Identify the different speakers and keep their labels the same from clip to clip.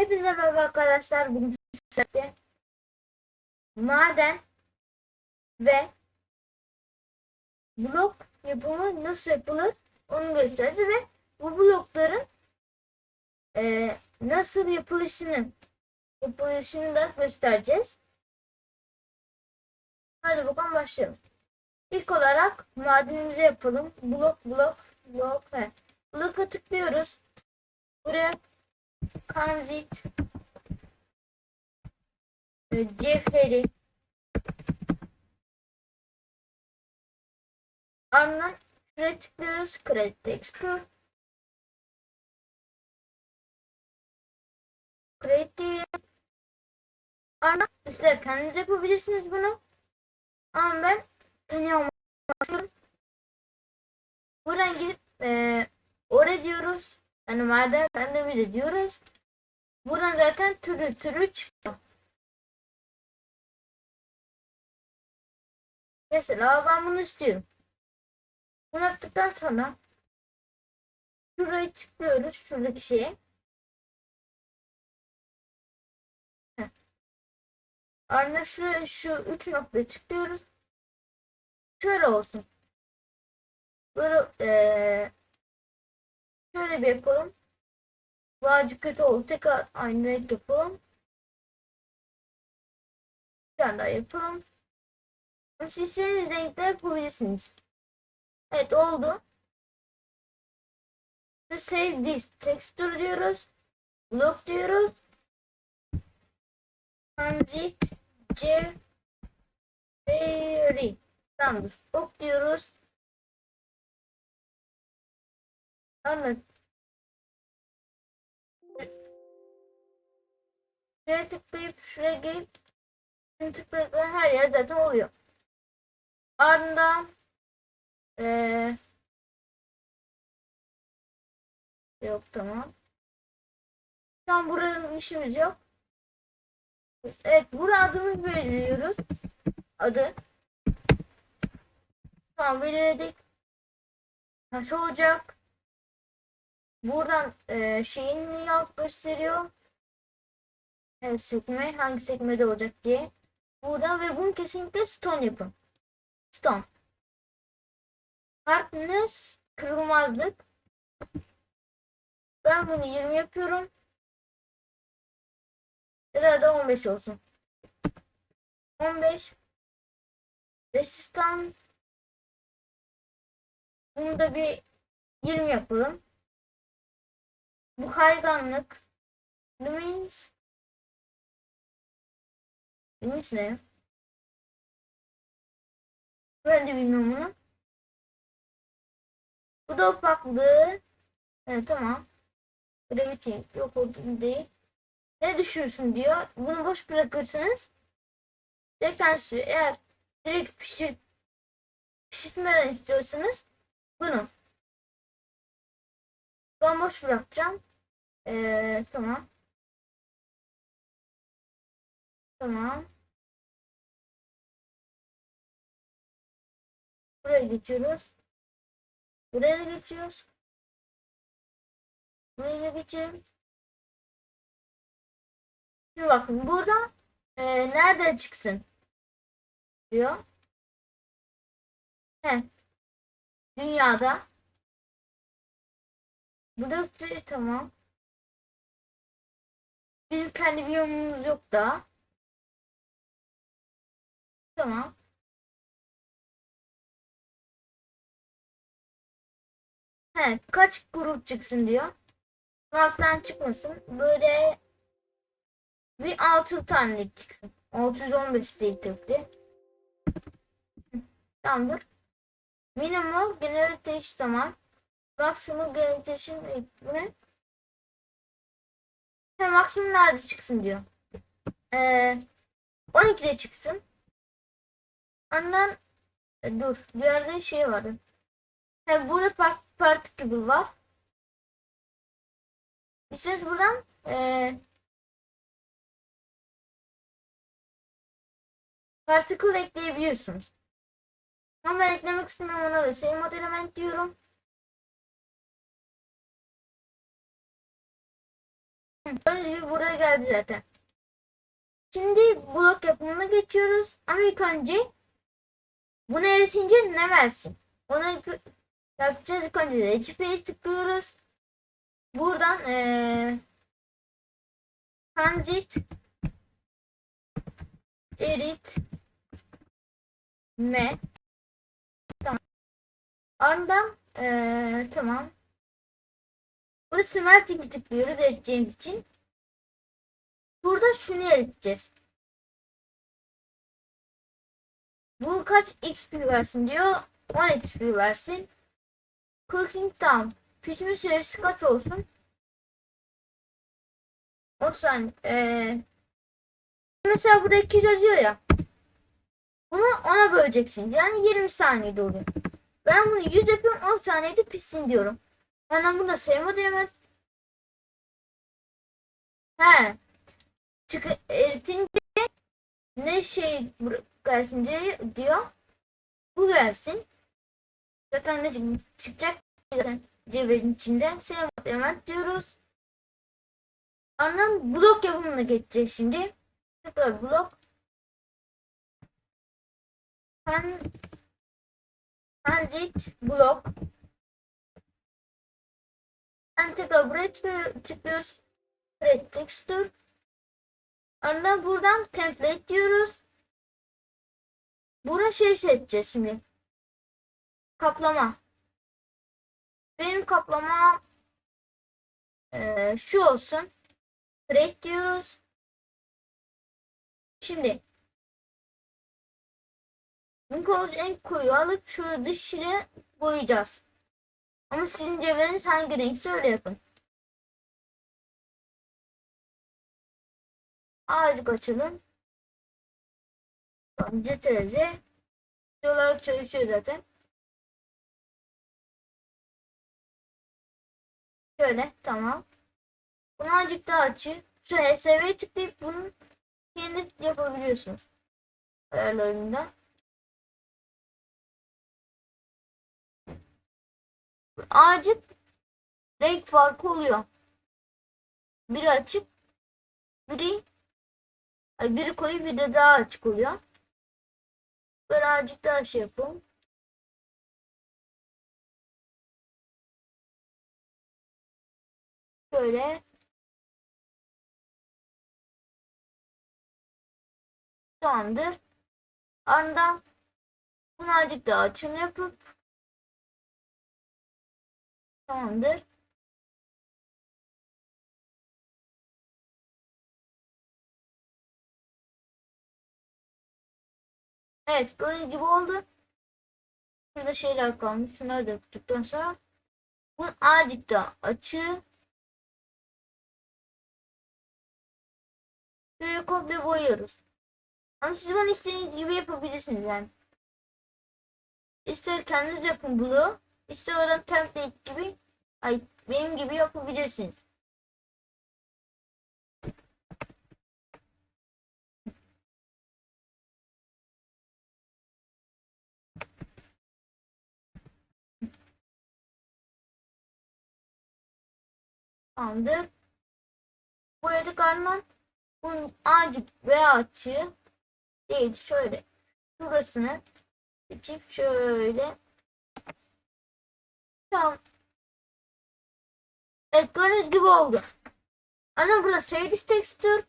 Speaker 1: Hepinize merhaba arkadaşlar. Bugün sizlerle maden ve blok yapımı nasıl yapılır onu göstereceğiz ve bu blokların eee, nasıl yapılışını yapılışını da göstereceğiz. Hadi bakalım başlayalım. İlk olarak madenimizi yapalım. Blok blok blok. Evet. Bloka tıklıyoruz. Buraya kanzit e, cevheri ardından şuraya tıklıyoruz kredi texture kredi. Ardından ister kendiniz yapabilirsiniz bunu. Ama ben deniyorum buradan girip e, oraya diyoruz. Yani maden kendimize diyoruz Buradan zaten türü türü çıkıyor. Mesela ben bunu istiyorum. Bunu yaptıktan sonra şurayı tıklıyoruz. Şuradaki şeye. Ardından şu, şu üç noktaya tıklıyoruz. Şöyle olsun. Böyle eee şöyle bir yapalım. Birazcık kötü oldu. Tekrar aynı renk yapalım. Bir tane daha yapalım. Siz istediğiniz renkte yapabilirsiniz. Evet oldu. Save this texture diyoruz. Block diyoruz. Transit C Berry. Tamamdır. Ok diyoruz. Anladım. Şuraya tıklayıp şuraya gelip tıkladıkları her yer zaten oluyor. Ardından ee, yok tamam. Şu an buranın işimiz yok. Evet burada adımızı belirliyoruz. Adı. Tamam belirledik. Taş olacak. Buradan ee, şeyin yap gösteriyor. Evet sekme hangi sekmede olacak diye. Buradan ve bunu kesinlikle stone yapın. Stone. Hardness kırılmazlık. Ben bunu 20 yapıyorum. Ya da 15 olsun. 15 Resistance Bunu da bir 20 yapalım. Bu kayganlık Lumens Neymiş ne? Ben de bilmiyorum bunu. Bu da opaklığı. Evet tamam. Gravity yok olduğunu değil. Ne düşünürsün diyor. Bunu boş bırakırsınız. Direkt suyu eğer direkt pişir pişirtmeden istiyorsanız bunu ben boş bırakacağım. Ee, tamam. Tamam. Buraya geçiyoruz. Buraya da geçiyoruz. Buraya da geçelim. Şimdi bakın burada e, nerede çıksın diyor. He. Dünyada. Burada tamam. Bizim kendi biyomumuz yok da. Tamam. He, kaç grup çıksın diyor. Alttan çıkmasın. Böyle bir 6 tane çıksın. 615 değil tabii. Tamamdır. Minimum genel iş zaman. Maksimum genel işin ne? He, maksimum nerede çıksın diyor. Ee, 12'de çıksın. Ardından e, dur bir yerde şey vardı. He, burada part, particle var. İsterseniz buradan e, particle ekleyebiliyorsunuz. Ama ben eklemek istemiyorum ona da şey mod element diyorum. Gibi burada geldi zaten. Şimdi blok yapımına geçiyoruz. Ama ilk önce bunu eritince ne versin? İlk- yapacağız ilk önce recipe'ye tıklıyoruz. Buradan eee transit erit me tamam. Ardından eee tamam. Burada smelting'i tıklıyoruz eriteceğimiz için. Burada şunu eriteceğiz. Bu kaç XP versin diyor. 10 XP versin. Cooking time. Pişme süresi kaç olsun? 10 saniye. Ee, mesela burada 200 yazıyor ya. Bunu ona böleceksin. Yani 20 saniyede oluyor. Ben bunu 100 yapıyorum 10 saniyede pişsin diyorum. Benden bunu da sayamadım hemen. He. Çık eritince ne şey bur- gelsin diye diyor. Bu gelsin. Zaten ne çık- çıkacak zaten cevherin içinde. Şey hemen diyoruz. Anlam blok yapımına geçeceğiz şimdi. Tekrar blok. Pen Transit blok. Ben tekrar buraya çıkıyor- çıkıyoruz. Red texture. Ardından buradan template diyoruz. Burada şey seçeceğiz şimdi. Kaplama. Benim kaplama eee, şu olsun. Create diyoruz. Şimdi bu en koyu alıp şu dış boyayacağız. Ama sizin cevheriniz hangi renkse öyle yapın. Ağacık açalım. Tamam CTRL olarak çalışıyor zaten. Şöyle tamam. Bunu azıcık daha açayım. Şu HSV'ye tıklayıp bunu kendi yapabiliyorsunuz. Ayarlarında. Azıcık renk farkı oluyor. Biri açık, biri biri koyu, bir de daha açık oluyor. Ben azıcık daha şey yapalım. Şöyle. Tamamdır. Ardından bunu azıcık daha açım yapıp Tamamdır. Evet gördüğünüz gibi oldu. Şurada şeyler kalmış. Şunları da yaptıktan sonra bu azıcık da açı. Böyle komple boyuyoruz. Ama siz bunu istediğiniz gibi yapabilirsiniz yani. İster kendiniz yapın bunu. İster oradan template gibi ay benim gibi yapabilirsiniz. Tamamdır. Boyadık ardından bunun azıcık veya açığı değil şöyle şurasını seçip şöyle tamam Evet gördüğünüz gibi oldu. Ama burada shadis texture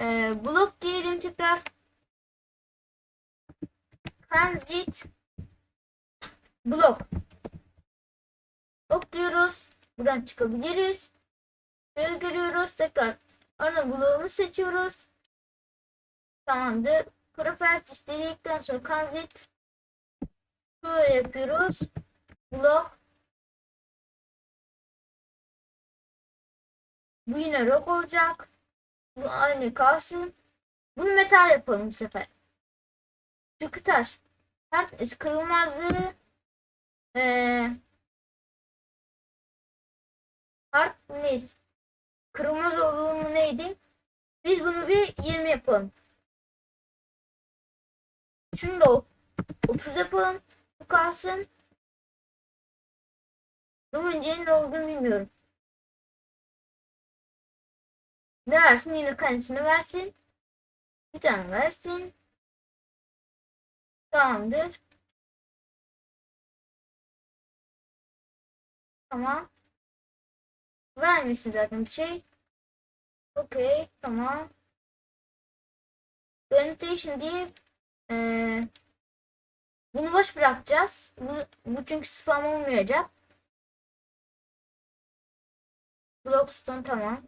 Speaker 1: e, blok diyelim tekrar transit blok blok. Buradan çıkabiliriz. Böyle görüyoruz. Tekrar ana bloğumu seçiyoruz. Tamamdır. Properties dedikten sonra transit şöyle yapıyoruz. Blok Bu yine rock olacak. Bu aynı kalsın. Bunu metal yapalım bu sefer. Çünkü taş. Her kırılmazlığı ee, hard neyse. Kırılmaz olduğu neydi? Biz bunu bir 20 yapalım. Şunu da 30 yapalım. Bu kalsın. Bunun ne olduğunu bilmiyorum. Ne versin? Yine kendisine versin. Bir tane versin. Tamamdır. Tamam. Vermişsin zaten bir şey. Okey. Tamam. Annotation deyip eee bunu boş bırakacağız. Bu, bu çünkü spam olmayacak. Blockstone tamam.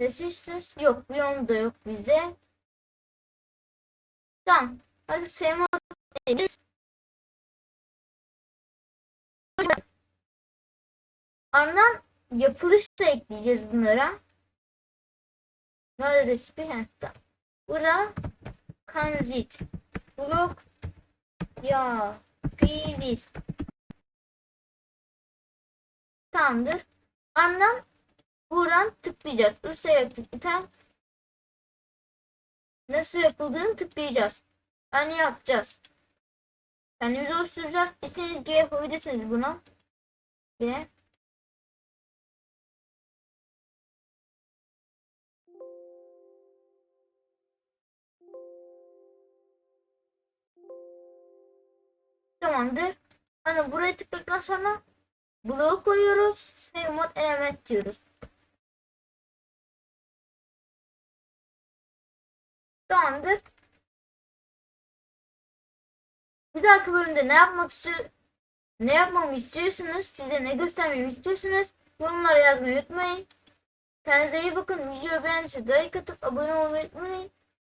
Speaker 1: Resistance yok. Beyond da yok bizde. Tamam. Artık sevme değiliz. Ardından yapılış da ekleyeceğiz bunlara. Nerede recipe? Tamam. Burada kanzit. Blok ya pilis. Tamamdır. Ardından buradan tıklayacağız. Üstelik tıklayacağız. Nasıl yapıldığını tıklayacağız. Yani yapacağız. Kendimizi oluşturacağız. İstediğiniz gibi yapabilirsiniz bunu. Ve Tamamdır. Hani buraya tıkladıktan sonra bloğu koyuyoruz. Save mod element diyoruz. Tamamdır. Bir dahaki bölümde ne yapmak ne yapmamı istiyorsunuz, size ne göstermemi istiyorsunuz yorumlara yazmayı unutmayın. Kendinize iyi bakın. Videoyu beğendiyseniz like atıp abone olmayı unutmayın.